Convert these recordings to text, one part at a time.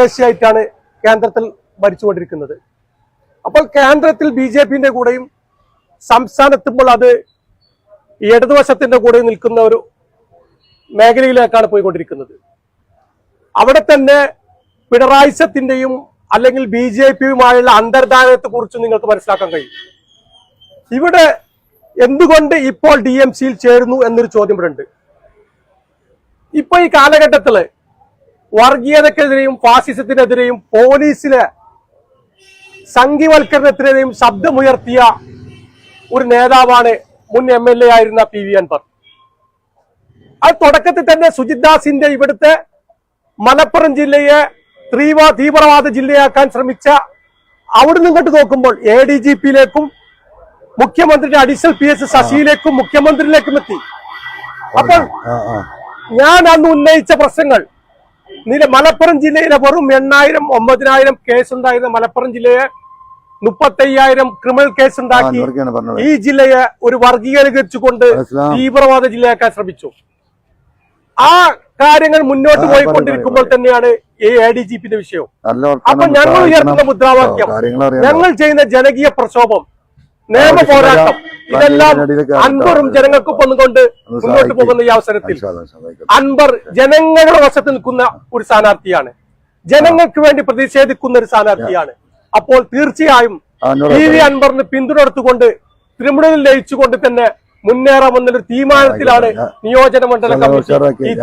ദേശീയമായിട്ടാണ് കേന്ദ്രത്തിൽ ഭരിച്ചുകൊണ്ടിരിക്കുന്നത്. അപ്പോൾ കേന്ദ്രത്തിൽ ബി ജെ പിന്റെ കൂടെയും സംസ്ഥാനത്തുമ്പോൾ അത് ഇടതുവശത്തിന്റെ കൂടെ നിൽക്കുന്ന ഒരു മേഖലയിലേക്കാണ് പോയിക്കൊണ്ടിരിക്കുന്നത്. അവിടെ തന്നെ പിണറായിസത്തിന്റെയും അല്ലെങ്കിൽ ബി ജെ പിയുമായുള്ള അന്തർധാരത്തെ കുറിച്ച് നിങ്ങൾക്ക് മനസ്സിലാക്കാൻ കഴിയും. ഇവിടെ എന്തുകൊണ്ട് ഇപ്പോൾ ഡി എം സിയിൽ ചേരുന്നു എന്നൊരു ചോദ്യം ഇവിടെ ഉണ്ട്. ഇപ്പൊ ഈ കാലഘട്ടത്തിൽ വർഗീയതക്കെതിരെയും ഫാസിസത്തിനെതിരെയും പോലീസിലെ സംഘിവൽക്കരണത്തിനെതിരെയും ശബ്ദമുയർത്തിയ ഒരു നേതാവാണ് മുൻ എം എൽ എ ആയിരുന്ന പി വി അൻവർ. അത് തുടക്കത്തിൽ തന്നെ സുജിത് ദാസിന്റെ ഇവിടുത്തെ മലപ്പുറം ജില്ലയെ തീവ്ര തീവ്രവാദ ജില്ലയാക്കാൻ ശ്രമിച്ച അവിടെ നിന്നിട്ട് നോക്കുമ്പോൾ എ ഡി ജി പിയിലേക്കും മുഖ്യമന്ത്രിയുടെ അഡീഷണൽ പി എസ് ശശിയിലേക്കും മുഖ്യമന്ത്രിയിലേക്കും എത്തി. അപ്പോൾ ഞാൻ അന്ന് ഉന്നയിച്ച പ്രശ്നങ്ങൾ നില മലപ്പുറം ജില്ലയിലെ വെറും എണ്ണായിരം ഒമ്പതിനായിരം കേസ് ഉണ്ടായിരുന്ന മലപ്പുറം ജില്ലയെ മുപ്പത്തയ്യായിരം ക്രിമിനൽ കേസ് ഉണ്ടാക്കി. ഈ ജില്ലയെ ഒരു വർഗീകരിച്ചുകൊണ്ട്. തീവ്രവാദ ജില്ലയാക്കാൻ ശ്രമിച്ചു. ആ കാര്യങ്ങൾ മുന്നോട്ട് പോയിക്കൊണ്ടിരിക്കുമ്പോൾ തന്നെയാണ് ഈ എ ഡി ജി പിന്റെ വിഷയം. അപ്പൊ ഞങ്ങൾ ഉയർത്തുന്ന മുദ്രാവാക്യം. ഞങ്ങൾ ചെയ്യുന്ന ജനകീയ പ്രക്ഷോഭം നിയമ പോരാട്ടം ഇതെല്ലാം അൻപറും ജനങ്ങൾക്കൊപ്പം കൊണ്ട് മുന്നോട്ട്. പോകുന്ന ഈ അവസരത്തിൽ അൻപർ അൻവർ ജനങ്ങളുടെ വശത്ത് നിൽക്കുന്ന ഒരു സ്ഥാനാർത്ഥിയാണ്. ജനങ്ങൾക്ക് വേണ്ടി പ്രതിഷേധിക്കുന്ന ഒരു സ്ഥാനാർത്ഥിയാണ്. അപ്പോൾ തീർച്ചയായും ടി വി അൻപറിന് അൻവറിന് പിന്തുണർത്തുകൊണ്ട് തൃണമൂലിൽ ലയിച്ചുകൊണ്ട് തന്നെ മുന്നേറാമെന്നൊരു തീരുമാനത്തിലാണ്. നിയോജന മണ്ഡല കമ്മിറ്റി. ഈ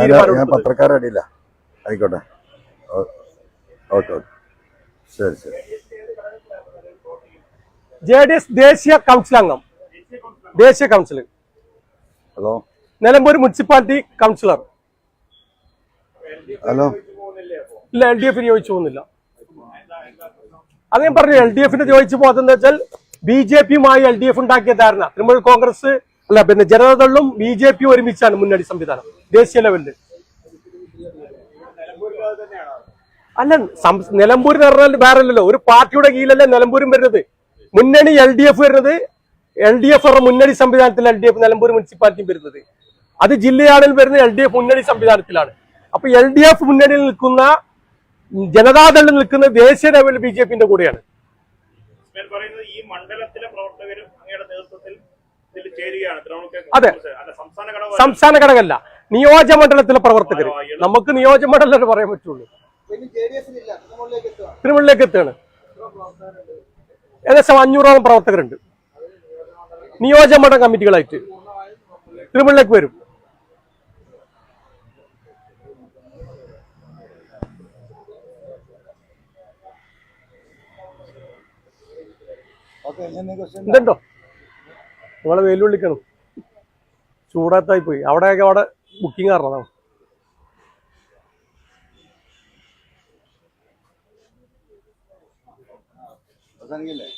ആയിക്കോട്ടെ. ഓ- ഓക്കെ ഓക്കെ. ശരി ശരി. ജെ ഡി എസ് ദേശീയ കൗൺസിൽ അംഗം ദേശീയ council hello Nilambur municipality councillor hello ഇല്ല എൽ ഡി എഫിന് ചോദിച്ചു പോകുന്നില്ല. അത് ഞാൻ പറഞ്ഞു എൽ ഡി എഫിന് ചോദിച്ചു പോകുന്നത് വെച്ചാൽ ബി ജെ പിയുമായി എൽ ഡി എഫ് ഉണ്ടാക്കിയ ധാരണ. തൃണമൂൽ കോൺഗ്രസ് അല്ല പിന്നെ ജനതാദളും ബി ജെ പിയും ഒരുമിച്ചാണ് മുന്നണി സംവിധാനം ദേശീയ ലെവലിൽ. അല്ല നിലമ്പൂരിന് പറഞ്ഞാൽ വേറെ അല്ലല്ലോ ഒരു പാർട്ടിയുടെ കീഴിലല്ലേ നിലമ്പൂരും വരുന്നത്? മുന്നണി എൽ ഡി എഫ് വരുന്നത് എൽ ഡി എഫ് മുന്നണി സംവിധാനത്തിൽ എൽ ഡി എഫ് നിലമ്പൂർ മുനിസിപ്പാലിറ്റിയും വരുന്നത്. അത് ജില്ലയാണിൽ വരുന്ന എൽ ഡി എഫ് മുന്നണി സംവിധാനത്തിലാണ്. അപ്പൊ എൽ ഡി എഫ് മുന്നണിയിൽ നിൽക്കുന്ന ജനതാദൾ നിൽക്കുന്ന ദേശീയ ലെവലിൽ ബി ജെ പിന്റെ കൂടെയാണ്. ഞാൻ പറയുന്നത് ഈ മണ്ഡലത്തിലെ പ്രവർത്തകരും അങ്ങയുടെ നേതൃത്വത്തിൽ അതെ. അല്ല സംസ്ഥാന ഘടകം സംസ്ഥാന ഘടകമല്ല. നിയോജക മണ്ഡലത്തിലെ പ്രവർത്തകർ നമുക്ക് നിയോജക മണ്ഡലം പറയാൻ പറ്റുള്ളൂ. തൃണമൂലിലേക്ക് എത്തുകയാണ് ഏകദേശം അഞ്ഞൂറോളം പ്രവർത്തകരുണ്ട്. നിയോജക മണ്ഡലം കമ്മിറ്റികളായിട്ട് ട്രിബ്യൂണലിലേക്ക് വരും. എന്തുണ്ടോ നിങ്ങളെ വെല്ലുവിളിക്കണം ചൂടാത്തായി പോയി. അവിടെയൊക്കെ അവിടെ ബുക്കിംഗ് ആയിരുന്നതാണ് അവസാനിക്കില്ലേ?